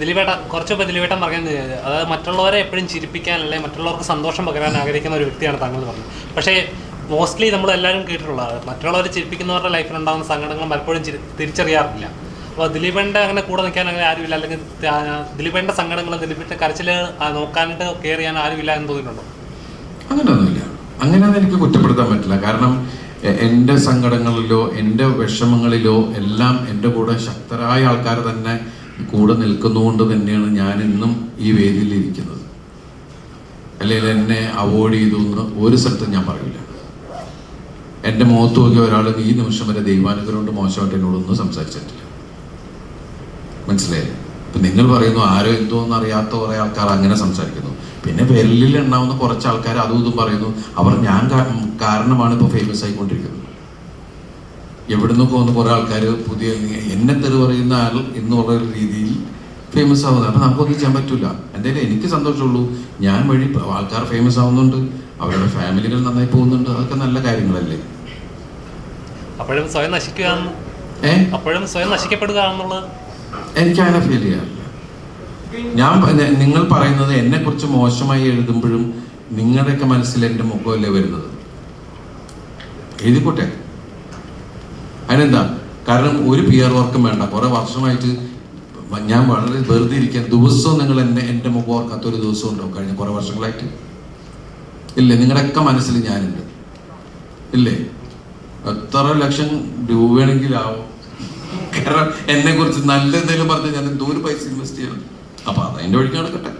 ദിലീപേട്ട കുറച്ച് ദിലീപേട്ടൻ പറയുന്നത് അതായത് മറ്റുള്ളവരെ എപ്പോഴും ചിരിപ്പിക്കാൻ അല്ലെങ്കിൽ മറ്റുള്ളവർക്ക് സന്തോഷം പകരാൻ ആഗ്രഹിക്കുന്ന ഒരു വ്യക്തിയാണ് താങ്കൾ പറഞ്ഞത് പക്ഷേ മോസ്റ്റ്ലി നമ്മൾ എല്ലാവരും കേട്ടിട്ടുള്ളത് മറ്റുള്ളവർ ചിരിപ്പിക്കുന്നവരുടെ ലൈഫിൽ ഉണ്ടാകുന്ന സങ്കടങ്ങൾ പലപ്പോഴും തിരിച്ചറിയാറില്ല. അപ്പോൾ ദിലീപന്റെ അങ്ങനെ കൂടെ നിൽക്കാൻ അങ്ങനെ ആരുമില്ല. അല്ലെങ്കിൽ ദിലീപേന്റെ സങ്കടങ്ങൾ ദിലീപിന്റെ കരച്ചിൽ നോക്കാനായിട്ട് കെയർ ചെയ്യാൻ ആരുമില്ല എന്ന് തോന്നിയിട്ടുണ്ടോ? അങ്ങനെയൊന്നുമില്ല അങ്ങനെയൊന്നും എനിക്ക് കുറ്റപ്പെടുത്താൻ പറ്റില്ല. കാരണം എന്റെ സങ്കടങ്ങളിലോ എന്റെ വിഷമങ്ങളിലോ എല്ലാം എന്റെ കൂടെ ശക്തരായ ആൾക്കാർ തന്നെ കൂടെ നിൽക്കുന്നതുകൊണ്ട് തന്നെയാണ് ഞാൻ ഇന്നും ഈ വേദിയിൽ ഇരിക്കുന്നത്. അല്ലെങ്കിൽ എന്നെ അവോയ്ഡ് ചെയ്തു എന്ന് ഒരു സ്ഥലത്തും ഞാൻ പറയില്ല. എന്റെ മുഖത്ത് നോക്കിയ ഒരാൾ ഈ നിമിഷം വരെ ദൈവാനുഗ്രഹം കൊണ്ട് മോശമായിട്ട് എന്നോടൊന്നും സംസാരിച്ചിട്ടില്ല. മനസ്സിലായില്ലേ? ഇപ്പം നിങ്ങൾ പറയുന്നു ആരോ എന്തോ എന്ന് അറിയാത്ത കുറെ ആൾക്കാർ അങ്ങനെ സംസാരിക്കുന്നു. പിന്നെ വിരലിൽ എണ്ണാവുന്ന കുറച്ച് ആൾക്കാർ അതും ഇതും പറയുന്നു. അവർ ഞാൻ കാരണമാണ് ഇപ്പൊ ഫേമസ് ആയിക്കൊണ്ടിരിക്കുന്നത്. എവിടുന്ന് പോകുന്ന കുറെ ആൾക്കാർ പുതിയ എന്നെ തെറി പറയുന്ന ആൾ എന്നുള്ള ഒരു രീതിയിൽ ഫേമസ് ആവുന്നത്. അപ്പം നമുക്കൊന്നും ചെയ്യാൻ പറ്റില്ല എന്തായാലും എനിക്ക് സന്തോഷമുള്ളൂ. ഞാൻ വഴി ആൾക്കാർ ഫേമസ് ആവുന്നുണ്ട്. അവരുടെ ഫാമിലികൾ നന്നായി പോകുന്നുണ്ട്. അതൊക്കെ നല്ല കാര്യങ്ങളല്ലേ? അപ്പോഴും സ്വയം എന്ന്- അപ്പോഴും സ്വയം എനിക്ക് അങ്ങനെ ഫീൽ ചെയ്യാറില്ല. ഞാൻ നിങ്ങൾ പറയുന്നത് എന്നെ കുറിച്ച് മോശമായി എഴുതുമ്പോഴും നിങ്ങളുടെയൊക്കെ മനസ്സിൽ എന്റെ മുഖമല്ലേ വരുന്നത്? എഴുതിക്കോട്ടെ? അതിനെന്താ? കാരണം ഒരു പി ആർ വർക്കും വേണ്ട. കുറെ വർഷമായിട്ട് ഞാൻ വളരെ വെറുതെ ഇരിക്കാൻ ദിവസവും നിങ്ങൾ എന്നെ എന്റെ മുഖം ഓർക്കാത്ത ഒരു ദിവസം ഉണ്ടോ? കഴിഞ്ഞ കുറെ വർഷങ്ങളായിട്ട്. ഇല്ലേ? നിങ്ങളുടെയൊക്കെ മനസ്സിൽ ഞാനുണ്ട്. ഇല്ലേ? എത്ര ലക്ഷം രൂപയാണെങ്കിലാവും കാരണം എന്നെ കുറിച്ച് നല്ല എന്തെങ്കിലും പറഞ്ഞാൽ ഞാൻ എന്തോ ഒരു പൈസ ഇൻവെസ്റ്റ് ചെയ്യണം അപ്പൊ അത് അതിന്റെ വഴിക്ക് നടക്കട്ടെ.